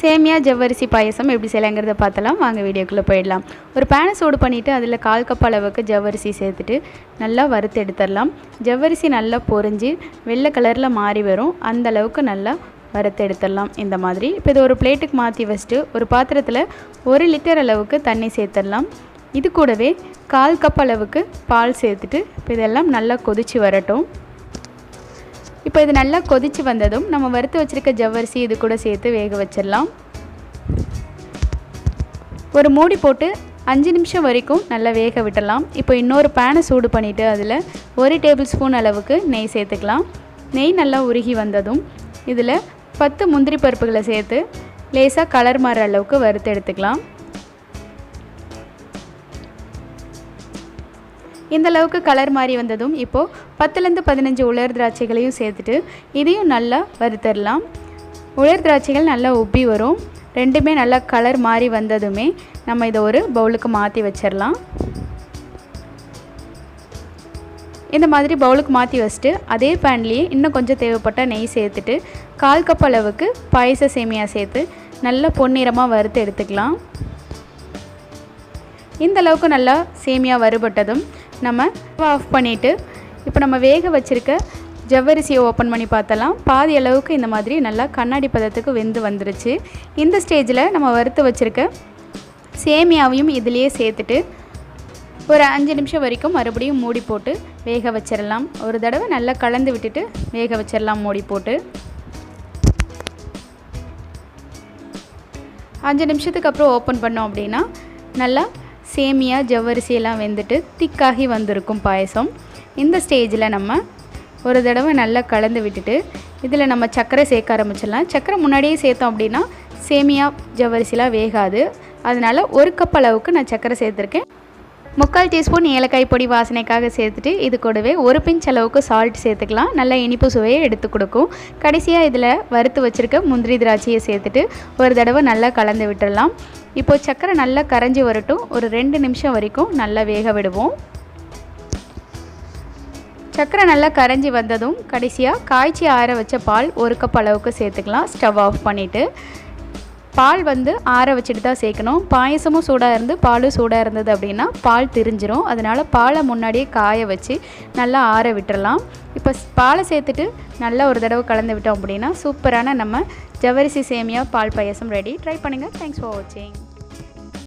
சேமியா ஜவ்வரிசி பாயசம் எப்படி செய்யலாங்கிறத பார்த்தலாம். வாங்க வீடியோக்குள்ளே போயிடலாம். ஒரு பேனை சூடு பண்ணிவிட்டு அதில் கால் கப் அளவுக்கு ஜவ்வரிசி சேர்த்துட்டு நல்லா வறுத்து எடுத்துடலாம். ஜவ்வரிசி நல்லா பொரிஞ்சு வெள்ளை கலரில் மாறி வரும். அந்த அளவுக்கு நல்லா வறுத்து எடுத்துடலாம். இந்த மாதிரி. இப்போ இது ஒரு பிளேட்டுக்கு மாற்றி வச்சுட்டு ஒரு பாத்திரத்தில் ஒரு லிட்டர் அளவுக்கு தண்ணி சேர்த்துடலாம். இது கூடவே கால் கப் அளவுக்கு பால் சேர்த்துட்டு இப்போ இதெல்லாம் நல்லா கொதித்து வரட்டும். இப்போ இது நல்லா கொதித்து வந்ததும் நம்ம வறுத்து வச்சுருக்க ஜவ்வரிசி இது கூட சேர்த்து வேக வச்சிடலாம். ஒரு மூடி போட்டு அஞ்சு நிமிஷம் வரைக்கும் நல்லா வேக விட்டலாம் இப்போ இன்னொரு பேனை சூடு பண்ணிவிட்டு அதில் ஒரு டேபிள் ஸ்பூன் அளவுக்கு நெய் சேர்த்துக்கலாம். நெய் நல்லா உருகி வந்ததும் இதில் பத்து முந்திரி பருப்புகளை சேர்த்து லேசாக கலர் மாற அளவுக்கு வறுத்து எடுத்துக்கலாம். இந்த அளவுக்கு கலர் மாறி வந்ததும் இப்போது பத்துலேருந்து பதினஞ்சு உலர் திராட்சைகளையும் சேர்த்துட்டு இதையும் நல்லா வறுத்தரலாம். உலர் திராட்சைகள் நல்லா உப்பி வரும். ரெண்டுமே நல்லா கலர் மாறி வந்ததுமே நம்ம இதை ஒரு பவுலுக்கு மாற்றி வச்சிடலாம் இந்த மாதிரி பவுலுக்கு மாற்றி வச்சுட்டு அதே பேன்லேயே இன்னும் கொஞ்சம் தேவைப்பட்ட நெய் சேர்த்துட்டு கால் கப் அளவுக்கு பாயச சேமியா சேர்த்து நல்லா பொன்னிறமாக வறுத்து எடுத்துக்கலாம். இந்த அளவுக்கு நல்லா சேமியா வறுபட்டதும் நம்ம ஆஃப் பண்ணிவிட்டு இப்போ நம்ம வேக வச்சுருக்க ஜவ்வரிசியை ஓப்பன் பண்ணி பார்த்தலாம். பாதி அளவுக்கு இந்த மாதிரி நல்லா கண்ணாடி பதத்துக்கு வெந்து வந்துருச்சு. இந்த ஸ்டேஜில் நம்ம வறுத்து வச்சுருக்க சேமியாவையும் இதிலேயே சேர்த்துட்டு ஒரு அஞ்சு நிமிஷம் வரைக்கும் மறுபடியும் மூடி போட்டு வேக வச்சிடலாம் ஒரு தடவை நல்லா கலந்து விட்டுட்டு வேக வச்சிடலாம் மூடி போட்டு. அஞ்சு நிமிஷத்துக்கு அப்புறம் ஓப்பன் பண்ணோம் அப்படின்னா நல்லா சேமியா ஜவ்வரிசியெல்லாம் வெந்துட்டு திக்காகி வந்திருக்கும் பாயசம். இந்த ஸ்டேஜில் நம்ம ஒரு தடவை நல்லா கலந்து விட்டுட்டு இதில் நம்ம சர்க்கரை சேர்க்க ஆரம்பிச்சிடலாம். சர்க்கரை முன்னாடியே சேர்த்தோம் அப்படின்னா சேமியா ஜவ்வரிசிலாம் வேகாது. அதனால் ஒரு கப் அளவுக்கு நான் சர்க்கரை சேர்த்துருக்கேன். முக்கால் டீஸ்பூன் ஏலக்காய் பொடி வாசனைக்காக சேர்த்துட்டு இது கூடவே ஒரு பிஞ்ச் அளவுக்கு சால்ட் சேர்த்துக்கலாம். நல்லா இனிப்பு சுவையை எடுத்து கொடுக்கும். கடைசியாக இதில் வறுத்து வச்சுருக்க முந்திரி திராட்சையை சேர்த்துட்டு ஒரு தடவை நல்லா கலந்து விட்டுடலாம். இப்போது சர்க்கரை நல்லா கரைஞ்சி வரட்டும். ஒரு ரெண்டு நிமிஷம் வரைக்கும் நல்லா வேக விடுவோம். சர்க்கரை நல்லா கரைஞ்சி வந்ததும் கடைசியாக காய்ச்சி ஆற வச்ச பால் ஒரு கப் அளவுக்கு சேர்த்துக்கலாம். ஸ்டவ் ஆஃப் பண்ணிவிட்டு பால் வந்து ஆற வச்சுட்டு தான் சேர்க்கணும். பாயசமும் சூடாக இருந்து பாலும் சூடாக இருந்தது அப்படின்னா பால் திரிஞ்சிரும். அதனால் பாலை முன்னாடியே காய வச்சு நல்லா ஆற விட்டுறலாம். இப்போ பாலை சேர்த்துட்டு நல்லா ஒரு தடவை கலந்து விட்டோம் அப்படின்னா சூப்பரான நம்ம ஜவரிசி சேமியா பால் பாயசம் ரெடி ட்ரை பண்ணுங்கள் தேங்க்ஸ் ஃபார் வாட்சிங்